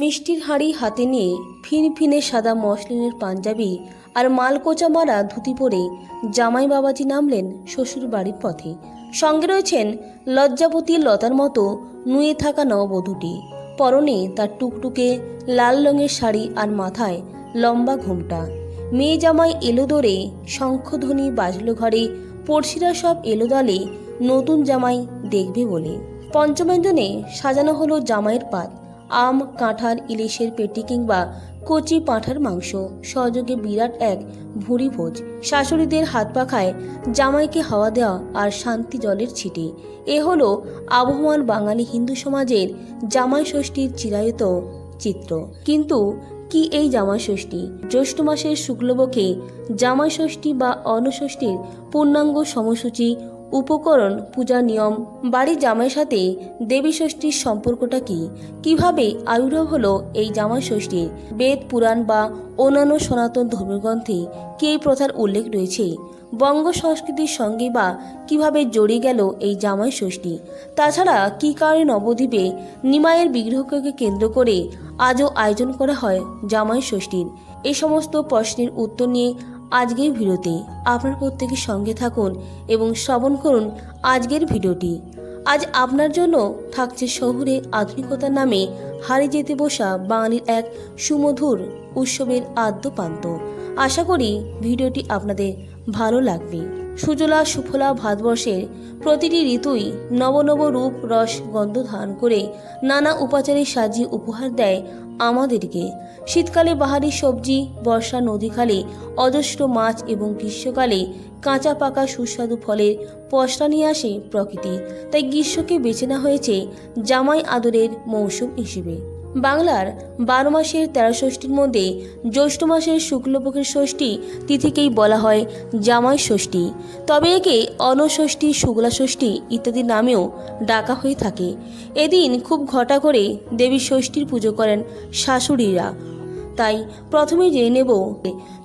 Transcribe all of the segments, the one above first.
মিষ্টির হাঁড়ি হাতে নিয়ে ফিনফিনে সাদা মসলিনের পাঞ্জাবি আর মালকোচা মারা ধুতি পরে জামাই বাবাজি নামলেন শ্বশুর বাড়ির পথে। সঙ্গে রয়েছেন লজ্জাপতি লতার মতো নুয়ে থাকা নববধূটি। পরনে তার টুকটুকে লাল রঙের শাড়ি আর মাথায় লম্বা ঘোমটা। মেয়ে জামাই এলো দৌড়ে শঙ্খধ্বনি বাজলো ঘরে, পড়শিরা সব এলো দলে নতুন জামাই দেখবে বলে। পঞ্চমঞ্জনে সাজানো হলো জামাইয়ের পাত। আম, কাঁঠাল, ইলিশের পেটি কিংবা কচি পাঁঠার মাংস। সহযোগে বিরাট এক ভুঁড়ি ভোজ। শাশুড়িদের হাত পাখায় জামাইকে হাওয়া দেওয়া আর শান্তি জলের ছিটে। এ হলো আবহমান বাঙালি হিন্দু সমাজের জামাই ষষ্ঠীর চিরায়ত চিত্র। কিন্তু কি এই জামাই ষষ্ঠী? জ্যৈষ্ঠ মাসের শুক্লপক্ষে জামাই ষষ্ঠী বা অনষষ্ঠীর পূর্ণাঙ্গ সময়সূচি উপকরণ পূজার নিয়ম বাড়ির জামাইয়ের সাথে দেবী ষষ্ঠীর সম্পর্কটা কি? কীভাবে আবির্ভাব হলো এই জামাই ষষ্ঠীর? বেদ, পুরাণ বা অন্যান্য সনাতন ধর্মগ্রন্থে কি এই প্রথার উল্লেখ রয়েছে? বঙ্গ সংস্কৃতির সঙ্গে বা কীভাবে জড়িয়ে গেল এই জামাই ষষ্ঠী? তাছাড়া কী কারণে নবদ্বীপে নিমায়ের বিগ্রহকে কেন্দ্র করে আজও আয়োজন করা হয় জামাই ষষ্ঠীর? এই সমস্ত প্রশ্নের উত্তর নিয়ে আজকের ভিডিওতে আপনার প্রত্যেকের সঙ্গে থাকুন এবং শ্রবণ করুন আজকের ভিডিওটি। আজ আপনার জন্য থাকছে শহুরে আধুনিকতার নামে হারে যেতে বসা বাঙালির এক সুমধুর উৎসবের আদ্যপান্ত। আশা করি ভিডিওটি আপনাদের ভালো লাগবে। সুজলা সুফলা ভারতবর্ষের প্রতিটি ঋতুই নব নব রূপ, রস, গন্ধ ধারণ করে নানা উপাচারে সাজিয়ে উপহার দেয় আমাদেরকে। শীতকালে বাহারি সবজি, বর্ষা নদীখালে অজস্র মাছ এবং গ্রীষ্মকালে কাঁচা পাকা সুস্বাদু ফলের পশরা নিয়ে আসে প্রকৃতি। তাই গ্রীষ্মকে বেছে নেওয়া হয়েছে জামাই আদরের মৌসুম হিসেবে। বাংলার বারো মাসের তেরো ষষ্ঠীর মধ্যে জ্যৈষ্ঠ মাসের শুক্লপক্ষের ষষ্ঠী তিথিকেই বলা হয় জামাই ষষ্ঠী। তবে একে অনষষ্ঠী, শুক্লা ষষ্ঠী ইত্যাদি নামেও ডাকা হয়ে থাকে। এদিন খুব ঘটা করে দেবী ষষ্ঠীর পুজো করেন শাশুড়িরা। তাই প্রথমে জেনে নেব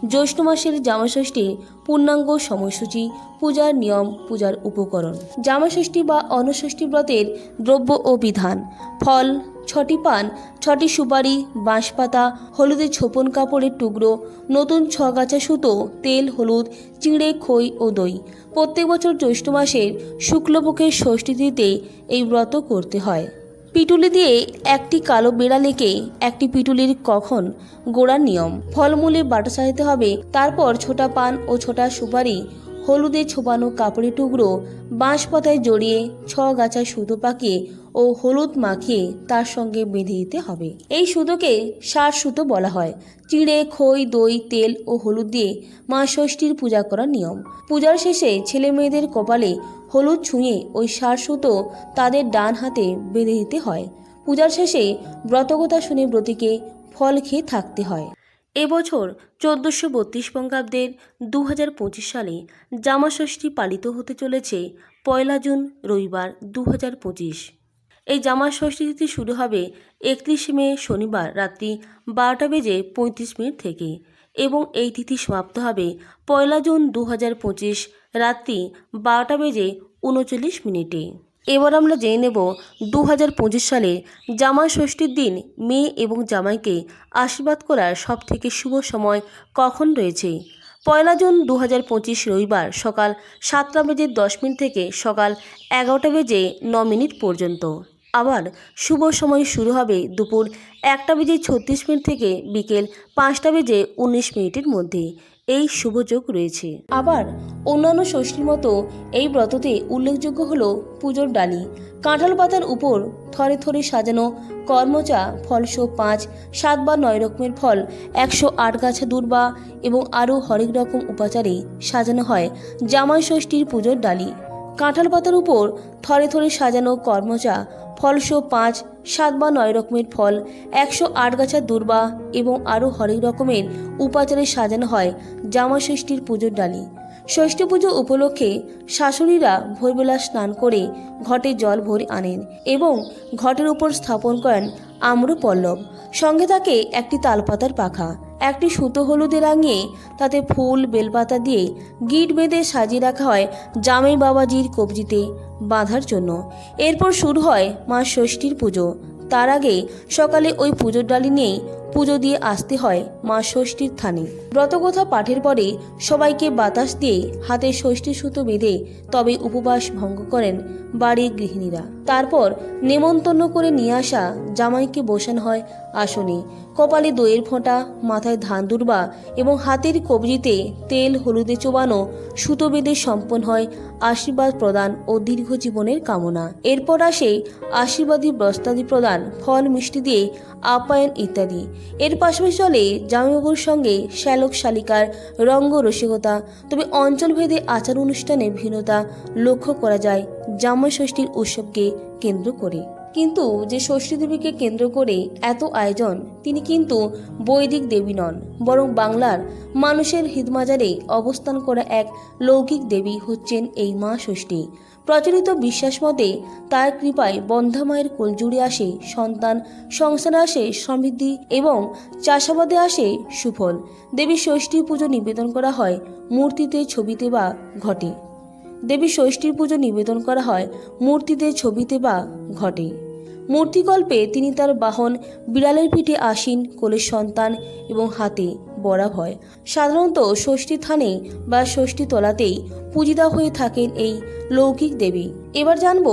জ্যৈষ্ঠ মাসের জামাষষ্ঠীর পূর্ণাঙ্গ সময়সূচি, পূজার নিয়ম, পূজার উপকরণ। জামাষষ্ঠী বা অনষষ্ঠী ব্রতের দ্রব্য ও বিধান। ফল, ছটি পান, ছটি সুপারি, বাঁশপাতা, হলুদের ছোপন কাপড়ের টুকরো, নতুন ছগাছা সুতো, তেল, হলুদ, চিঁড়ে, খই ও দই। প্রত্যেক বছর জ্যৈষ্ঠ মাসের শুক্লপক্ষের ষষ্ঠীতে এই ব্রত করতে হয়। পিটুলি দিয়ে একটি কালো বেড়ালেকে একটি পিটুলির কখন গোড়ার নিয়ম। ফলমূলে বাটা সাজাতে হবে। তারপর ছোটা পান ও ছোটা সুপারি, হলুদে ছোপানো কাপড়ের টুকরো বাঁশ পাতায় জড়িয়ে ছ গাছা সুতো পাকিয়ে ও হলুদ মাখিয়ে তার সঙ্গে বেঁধে দিতে হবে। এই সুতোকে সার সুতো বলা হয়। চিড়ে, খই, দই, তেল ও হলুদ দিয়ে মা ষষ্ঠীর পূজা করার নিয়ম। পূজার শেষে ছেলে মেয়েদের কপালে হলুদ ছুঁয়ে ওই সার সুতো তাদের ডান হাতে বেঁধে দিতে হয়। পূজার শেষে ব্রতকথা শুনে ব্রতীকে ফল খেয়ে থাকতে হয়। এবছর চোদ্দোশো বত্রিশ বঙ্গাব্দের দু হাজার পঁচিশ সালে জামাষষ্ঠী পালিত হতে চলেছে পয়লা জুন, রবিবার দু হাজার পঁচিশ। এই জামা ষষ্ঠী তিথি শুরু হবে একত্রিশে মে শনিবার রাত্রি বারোটা বেজে পঁয়ত্রিশ মিনিট থেকে। এবং এই তিথি সমাপ্ত হবে পয়লা জুন দু হাজার পঁচিশ রাত্রি বারোটা বেজে উনচল্লিশ মিনিটে। এবার আমরা জেনে নেব দু হাজার পঁচিশ সালে জামাই ষষ্ঠীর দিন মেয়ে এবং জামাইকে আশীর্বাদ করার সব থেকে শুভ সময় কখন রয়েছে? পয়লা জুন দু হাজার পঁচিশ রবিবার সকাল সাতটা বেজে দশ মিনিট থেকে সকাল এগারোটা বেজে ন মিনিট পর্যন্ত। আবার শুভ সময় শুরু হবে দুপুর একটা বেজে ছত্রিশ মিনিট থেকে বিকেল পাঁচটা বেজে উনিশ মিনিটের মধ্যে। এই শুভ শুভযোগ রয়েছে। আবার অন্যান্য ষষ্ঠীর মতো এই ব্রততে উল্লেখযোগ্য হল পুজোর ডালি। কাঁঠাল পাতার উপর থরে থরে সাজানো কর্মচা ফলসো পাঁচ, সাত বা নয় রকমের ফল, একশো আট গাছা দূর্বা এবং আরও হরেক রকম উপাচারে সাজানো হয় জামাই ষষ্ঠীর পুজোর ডালি। কাঁঠাল পাতার উপর থরে থরে সাজানো কর্মচা ফলসো পাঁচ, সাত বা নয় রকমের ফল, একশো আট গাছা দূর্বা এবং আরও হরেক রকমের উপাচারে সাজানো হয় জামা ষষ্ঠীর পুজোর ডালি। ষষ্ঠী পুজো উপলক্ষে শাশুড়িরা ভোরবেলা স্নান করে ঘটে জল ভরে আনেন এবং ঘটের উপর স্থাপন করেন আম্র পল্লব সঙ্গে থাকে একটি তালপাতার পাখা। একটি সুতো হলুদে রাঙিয়ে তাতে ফুল, বেলপাতা দিয়ে গিট বেঁধে সাজিয়ে রাখা হয় জামাই বাবাজির কবজিতে বাঁধার জন্য। এরপর শুরু হয় মা ষষ্ঠীর পুজো। তার আগে সকালে ওই পুজোর ডালি নিয়েই পুজো দিয়ে আসতে হয় মা ষষ্ঠীর থানে। ব্রতকথা পাঠের পরে সবাইকে বাতাস দিয়ে হাতে ষষ্ঠী সুতো বেঁধে তবে উপবাস ভঙ্গ করেন বাড়ির গৃহিণীরা। তারপর নেমন্তন্ন করে নিয়ে আসা জামাইকে বসানো হয় আসনে। কপালে দইয়ের ফোঁটা, মাথায় ধান দুর্বা এবং হাতের কবজিতে তেল, হলুদে চোবানো সুতো বেঁধে সম্পন্ন হয় আশীর্বাদ প্রদান ও দীর্ঘ জীবনের কামনা। এরপর আসে আশীর্বাদী বস্তাদি প্রদান, ফল মিষ্টি দিয়ে আপ্যায়ন ইত্যাদি। এর পাশাপাশি চলে জামাইবাবুর সঙ্গে শ্যালক শালিকার রঙ্গ রসিকতা। তবে অঞ্চলভেদে আচার অনুষ্ঠানে ভিন্নতা লক্ষ্য করা যায় জামাই ষষ্ঠীর উৎসবকে কেন্দ্র করে। কিন্তু যে ষষ্ঠী দেবীকে কেন্দ্র করে এত আয়োজন, তিনি কিন্তু বৈদিক দেবী নন, বরং বাংলার মানুষের হিদমাজারে অবস্থান করা এক লৌকিক দেবী হচ্ছেন এই মা ষষ্ঠী। প্রচলিত বিশ্বাস মতে তার কৃপায় বন্ধা মায়ের কোল জুড়ে আসে সন্তান, সংসারে আসে সমৃদ্ধি এবং চাষাবাদে আসে সুফল। দেবী ষষ্ঠী পুজো নিবেদন করা হয় মূর্তিতে ছবিতে বা ঘটে। দেবী ষষ্ঠীর পুজো নিবেদন করা হয় মূর্তিতে ছবিতে বা ঘটে। মূর্তিকল্পে তিনি তার বাহন, বিড়ালের পিঠে আসীন কোলের সন্তান এবং হাতে বরাব হয়। সাধারণত ষষ্ঠী থানে বা ষষ্ঠী তলাতেই পূজিতা হয়ে থাকেন এই লৌকিক দেবী। এবার জানব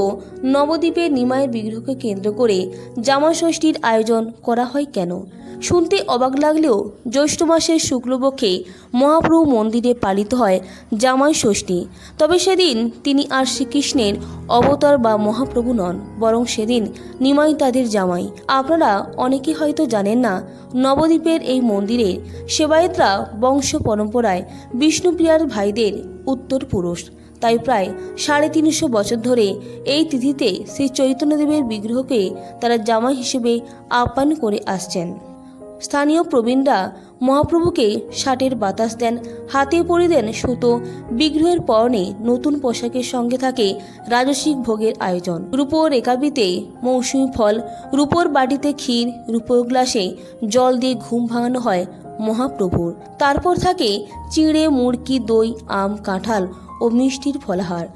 নবদ্বীপের নিমায়ের বিগ্রহকে কেন্দ্র করে জামা ষষ্ঠীর আয়োজন করা হয় কেন? শুনতে অবাক লাগলেও জ্যৈষ্ঠ মাসের শুক্লপক্ষে মহাপ্রভু মন্দিরে পালিত হয় জামাই ষষ্ঠী তবে সেদিন তিনি আর শ্রীকৃষ্ণের অবতার বা মহাপ্রভু নন, বরং সেদিন নিমাই তাদের জামাই। আপনারা অনেকে হয়তো জানেন না, নবদ্বীপের এই মন্দিরে সেবায়েতরা বংশ পরম্পরায় বিষ্ণুপ্রিয়ার ভাইদের উত্তর পুরুষ তাই প্রায় সাড়ে তিনশো বছর ধরে এই তিথিতে শ্রী চৈতন্যদেবের বিগ্রহকে তারা জামাই হিসেবে আহ্বান করে আসছেন। স্থানীয় প্রবীণরা মহাপ্রভুকে ষাটের বাতাস দেন, হাতে পরি দেন সুতো, বিগ্রহের পরনে নতুন পোশাকের সঙ্গে থাকে রাজসিক ভোগের আয়োজন। রূপোর রেকাবিতে মৌসুমি ফল, রূপোর বাটিতে ক্ষীর, রূপোর গ্লাসে জল দিয়ে ঘুম ভাঙানো হয় মহাপ্রভুর। তারপর থাকে চিঁড়ে, মুড়কি, দই, আম, কাঁঠাল ও মিষ্টির ফলাহার।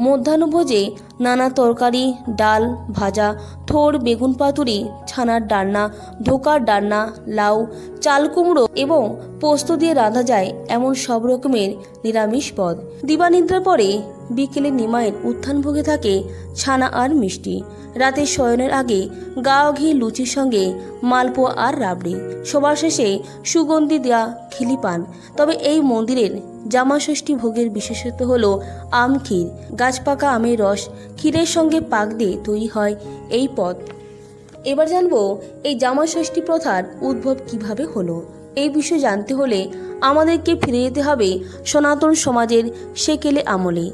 মধ্যাহ্নভোজে নানা তরকারি, ডাল, ভাজা থোর বেগুন পাতুরি, ছানার ডান্না ধোকার ডান্না লাউ, চাল কুমড়ো এবং পোস্ত দিয়ে রাঁধা যায় এমন সব রকমের নিরামিষ পদ দিবানিদ্রার পরে বিকেলে নিমায়ের উত্থান ভোগে থাকে ছানা আর মিষ্টি। রাতে শয়নের আগে গাও ঘি, লুচির সঙ্গে মালপোয়া আর রাবড়ি। সবার শেষে সুগন্ধি দেওয়া খিলি পান। তবে এই মন্দিরের জামাষষ্ঠী ভোগের বিশেষত্ব হলো আম ক্ষীর। গাছপাকা আমের রস ক্ষীরের সঙ্গে পাক দিয়ে তৈরি হয় এই পদ। এবার জানব এই জামাষষ্ঠী প্রথার উদ্ভব কীভাবে হলো। এই বিষয়ে জানতে হলে আমাদেরকে ফিরে যেতে হবে সনাতন সমাজের সেকেলে আমলে।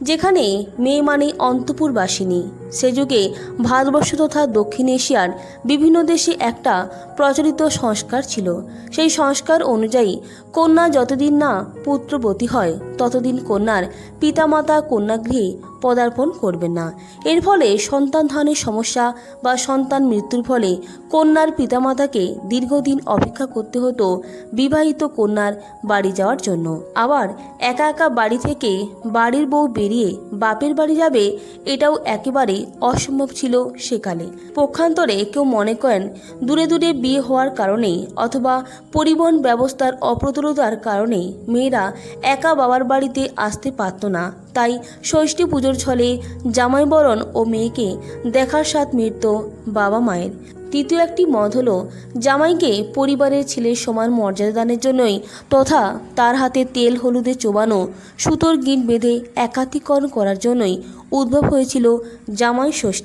যেখানে মেয়ে মানে অন্তপুরবাসিনী, সে যুগে ভারতবর্ষ তথা দক্ষিণ এশিয়ার বিভিন্ন দেশে একটা প্রচলিত সংস্কার ছিল। সেই সংস্কার অনুযায়ী কন্যা যতদিন না পুত্রবতী হয় ততদিন কন্যার পিতামাতা কন্যাগৃহে পদার্পণ করবেন না। এর ফলে সন্তান ধানের সমস্যা বা সন্তান মৃত্যুর ফলে কন্যার পিতামাতাকে দীর্ঘদিন অপেক্ষা করতে হতো বিবাহিত কন্যার বাড়ি যাওয়ার জন্য। আবার একা একা বাড়ি থেকে বাড়ির বউ বেরিয়ে বাপের বাড়ি যাবে, এটাও একেবারে অসম্ভব ছিল সেকালে। পক্ষান্তরে কেউ মনে করেন দূরে দূরে বিয়ে হওয়ার কারণে অথবা পরিবহন ব্যবস্থার অপ্রতুলতার কারণে মেয়েরা একা বাবার বাড়িতে আসতে পারত না। তাই ষষ্ঠী পুজোর ছলে জামাইবরণ ও মেয়েকে দেখার স্বাদ মিটত বাবা মায়ের। তৃতীয় একটি মত হলো, জামাইকে পরিবারের ছেলের সমান মর্যাদা দানের জন্যই তথা তার হাতে তেল, হলুদে চোবানো, সুতোর গিট বেঁধে একাধিকরণ করার জন্যই উদ্ভব হয়েছিল জামাই ষষ্ঠী।